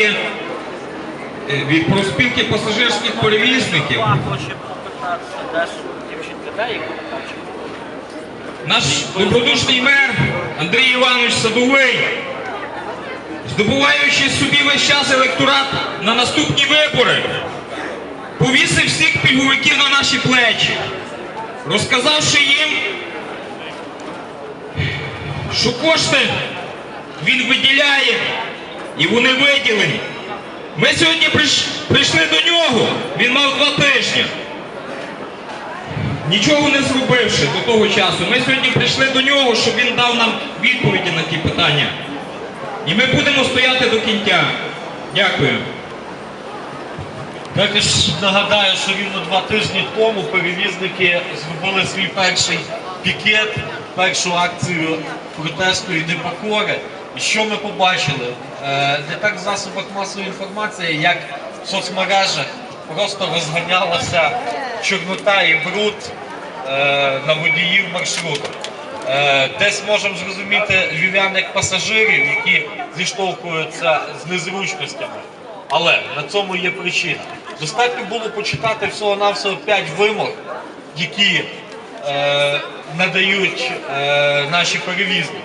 профспілки е, від профспілки пасажирських перевізників. Наш добродушний мер Андрій Іванович Садовий, здобуваючи собі весь час електорат на наступні вибори, повісив всіх пільговиків на наші плечі, розказавши їм, що кошти він виділяє і вони виділені. Ми сьогодні прийшли до нього, він мав два тижні. Нічого не зробивши до того часу, ми сьогодні прийшли до нього, щоб він дав нам відповіді на ті питання. І ми будемо стояти до кінця. Дякую. Також нагадаю, що рівно два тижні тому перевізники зробили свій перший пікет, першу акцію протесту і непокори. Що ми побачили? Е, Не так в засобах масової інформації, як в соцмережах просто розганялася чорнота і бруд е, на водіїв маршруту. Е, Десь можемо зрозуміти львів'ян як пасажирів, які зіштовхуються з незручностями. Але на цьому є причина. Достатньо було почитати всього-навсього 5 вимог, які надають наші перевізники,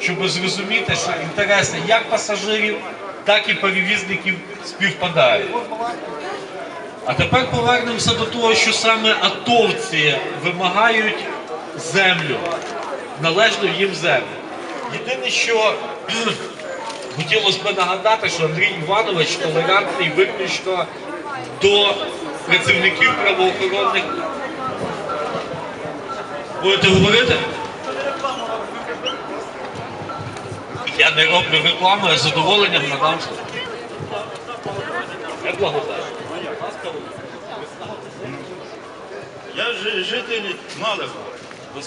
щоб зрозуміти, що інтереси як пасажирів, так і перевізників співпадають. А тепер повернемося до того, що саме атовці вимагають землю, належну їм землю. Єдине, що хотілося б нагадати, що Андрій Іванович толерантний виключно до працівників правоохоронних. Будете говорити? Я не роблю рекламу, я з задоволенням надам. Я благодарю. Я ж- житель Малого.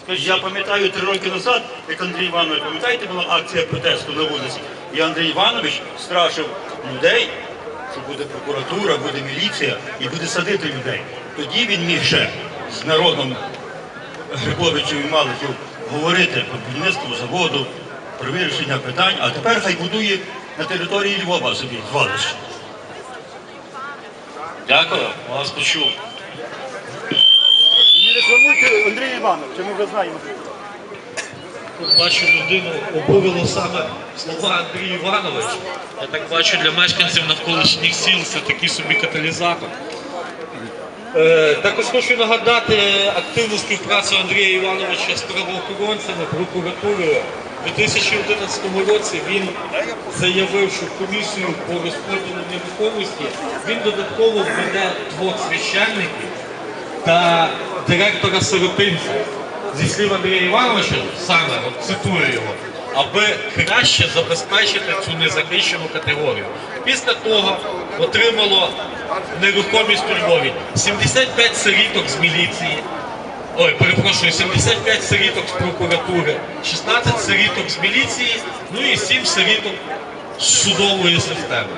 Я пам'ятаю три роки назад, як Андрій Іванович, пам'ятаєте, була акція протесту на вулиці, і Андрій Іванович страшив людей, що буде прокуратура, буде міліція і буде садити людей. Тоді він міг ще з народом Грибовичів і Малихів говорити про будівництво заводу, про вирішення питань, а тепер хай будує на території Львова собі звалище. Дякую, вас почув. Не рекламуйте Андрія Івановича, ми вже знаємо. Бачу, людину обурило саме слова Андрій Іванович. Я так бачу, для мешканців навколишніх сіл це такий собі каталізатор. Е, також хочу нагадати активну співпрацю Андрія Івановича з правоохоронцями, прокуратурою. У 2011 році він заявив, що комісію по розподілу нерухомості він додатково введе двох священників та директора сиротинця. Зі слів Андрія Івановича, саме цитую його, аби краще забезпечити цю незахищену категорію. Після того отримало нерухомість у Львові 75 сиріток з міліції. Ой, перепрошую, 75 сиріток з прокуратури, 16 сиріток з міліції, ну і 7 сиріток з судової системи.